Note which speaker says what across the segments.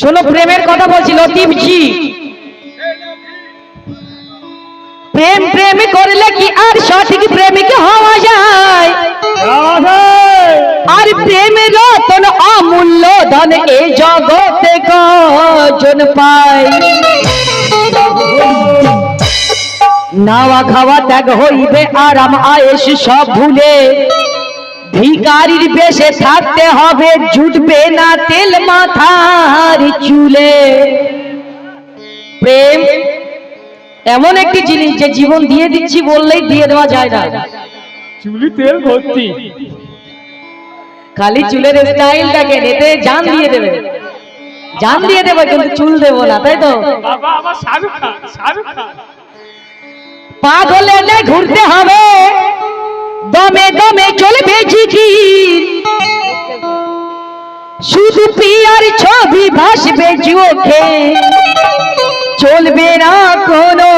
Speaker 1: শোনো, প্রেমের কথা বলছি লতিফজি প্রেম প্রেম করলে কি আর সঠিক প্রেমিক হওয়া যায়? আর প্রেমের রতন অমূল্য ধন এ জগতে কজন পায়। নাওয়া খাওয়া ত্যাগ হইবে, আরাম আয়েস সব ভুলে। ভিকারির বেশে থাকতে হবে জুটবে না তেল মাথার চুলে। প্রেম এমন একটি জিনিস যে জীবন দিয়ে দিচ্ছি বললেই দিয়ে দেওয়া যায় না।
Speaker 2: চুলি তেল ভর্তি।
Speaker 1: খালি চুলের স্টাইলটাকে এতে জান দিয়ে দেবে। জান দিয়ে দেবে কিন্তু চুল দেবো না তাই তো? পাগল ঘুরতে হবে। দমে দমে চলবে জিকির শুধু পিয়ার ছবি ভাসবে চোখে। চলবে না কোনো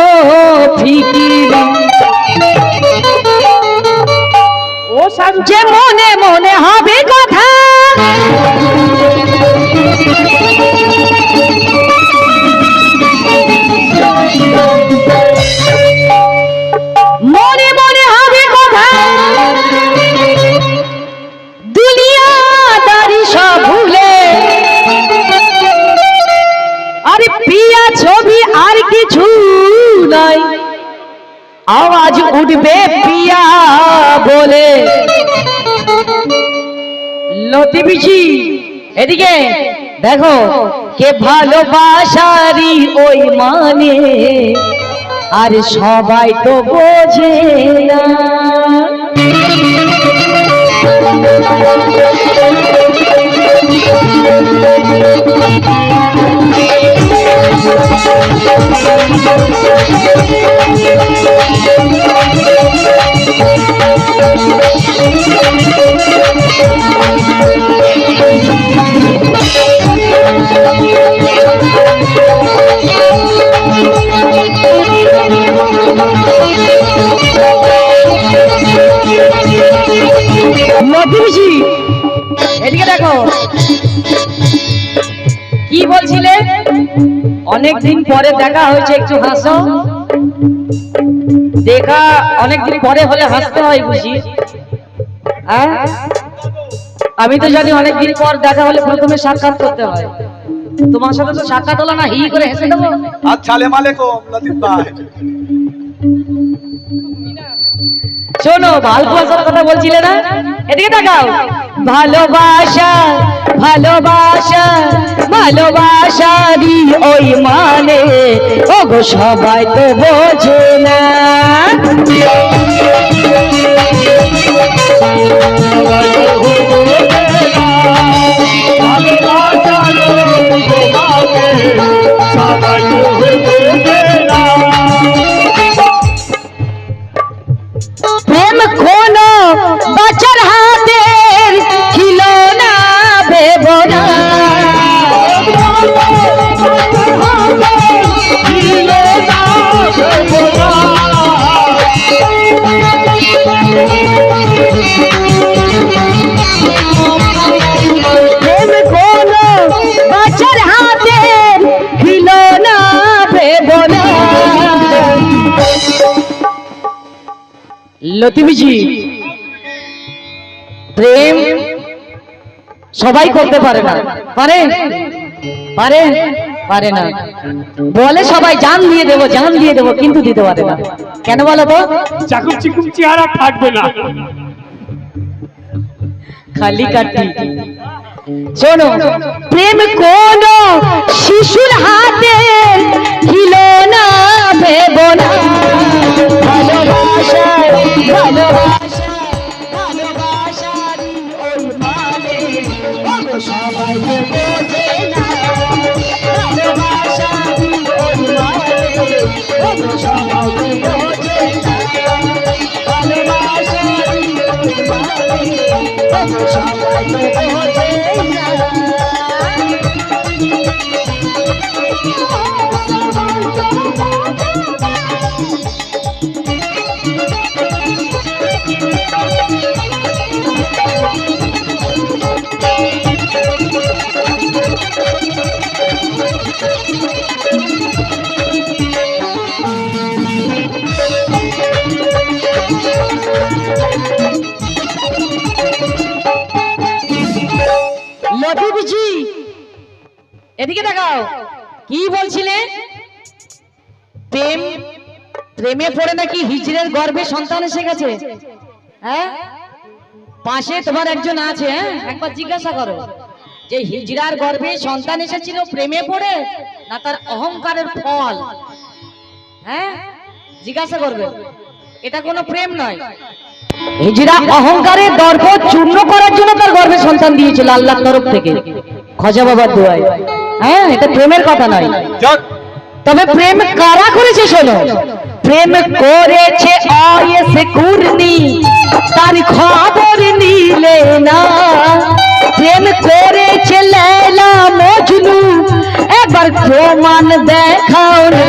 Speaker 1: ফিকির।
Speaker 2: ও শাহরুখ
Speaker 1: যে মনে মনে হবে কথা। উঠবে পিয়া বলে। লতিবিছি এদিকে দেখো, কে ভালোবাসারি ওই মানে। আর সবাই তো বোঝে না। অনেক দিন পরে দেখা হয়েছে একটু হাসো। দেখা অনেক দিন পরে হলে হাসতে হয় বুঝি। হ্যাঁ? আমি তো জানি অনেক দিন পর দেখা হলে প্রথমে সাক্ষাৎ করতে হয়। তোমার সাথে তো সাক্ষাৎ হলো না হি করে হেসে দেবো?
Speaker 3: আসসালামু আলাইকুম লতিফ ভাই।
Speaker 1: শোনো ভালোবাসার কথা বলছিলে না? এদিকে তাকাও। ভালোবাসা ভালোবাসা ভালোবাসা দি ওই মানে। ও গো সবাই তো বোঝে না। লতিমিজি প্রেম সবাই করতে পারে না। পারে? পারে? পারে না। বলে সবাই জান দিয়ে দেবো জান দিয়ে দেবো কিন্তু দিতে পারে না। কেন বলো তো?
Speaker 2: চাকুম চিকুম চেহারা থাকবে না।
Speaker 1: খালি কাটি শোনো প্রেম কোন শিশুর হাতে সবাই দেখাও কি বলছিলে? প্রেম প্রেমে পড়ে নাকি হিজড়ের গর্ভে সন্তান এসে গেছে? হ্যাঁ? পাশে তোমার একজন আছে হ্যাঁ? একবার জিজ্ঞাসা করো। যে হিজড়ার গর্ভে সন্তান এসেছিল, প্রেমে পড়ে? না তার অহংকারের ফল? হ্যাঁ? জিজ্ঞাসা করবে। এটা কোনো প্রেম নয়। হিজড়া অহংকারের দর্প চূর্ণ করার জন্য তার গর্ভে সন্তান দিয়েছিল আল্লাহর তরফ থেকে। খজা বাবার দোয়ায়। হ্যাঁ এটা প্রেমের কথা নয়। তবে প্রেম কারা করেছে শোনো? প্রেম করেছে অয়েস কুর্নি তার খবর নিলে না। প্রেম করেছে লেলা মজনু এবার প্রমাণ দেখাও না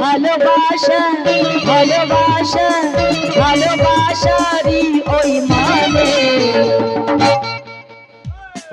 Speaker 1: ভালোবাসা ভালোবাসা ভালোবাসারই ওই মানে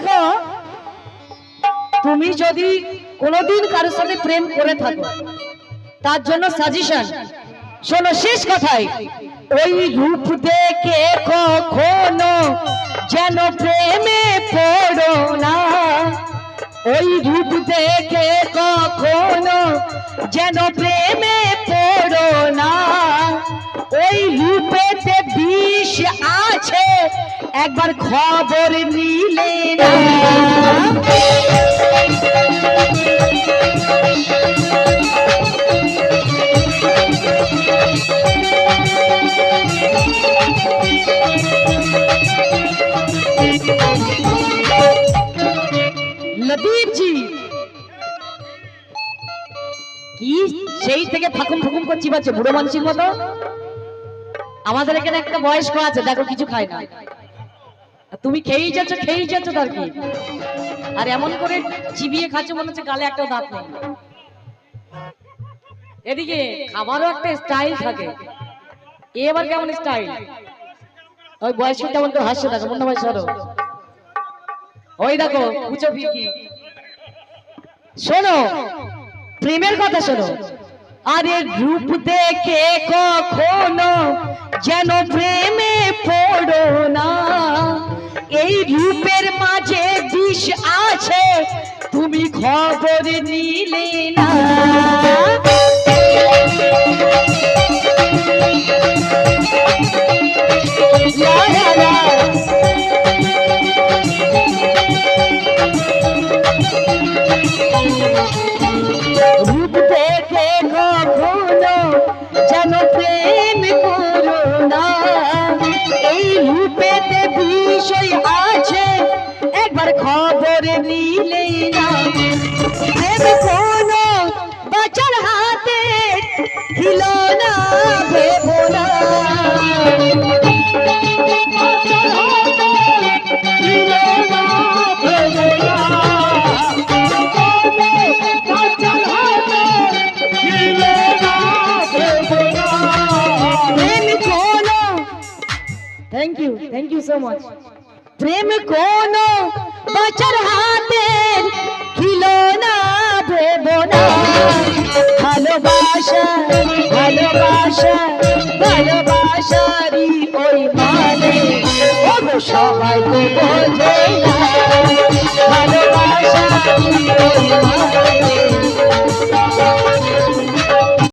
Speaker 1: দেখো, তুমি যদি কোনোদিন কারোর সাথে প্রেম করে থাকো, তার জন্য সাজেশন শোনো, শেষ কথাই ওই রূপ দেখে কখনো যেন প্রেমে পড়ো না। ওই রূপ দেখে কখনো যেন প্রেমে পড়ো না। ওই রূপেতে বিষ আছে একবার খবর নিলে না। লতিফ জি। কি? সেই থেকে ফাকুম ফুকুম করছি বাচ্চা বুড়ো মানুষের মতো? আমাদের এখানে একটা বয়স্ক আছে, দেখো, কিছু খায় না। তুমি খেয়েই যাচ্ছ খেয়েই যাচ্ছ তার কি? আর এমন করে চিবিয়ে খাচ্ছ মনে হচ্ছে গালে একটা দাঁত নেই। এদিকে খাবারও একটা স্টাইল থাকে। এ এবার কেমন স্টাইল ওই বয়স্ক কেমন করে হাসছে দেখো মনে হয় সরো। ওই দেখো, উঁচু ফিকি শোনো, প্রেমের কথা শোনো। আরে রূপ দেখে কখনো যেন প্রেমে পড়ো না। এই রূপের মাঝে বিষ আছে তুমি খবর নিলে না। ভালোবাসা ভালোবাসারই ওই মানে। বোঝে না ভালোবাসারই ওই মানে।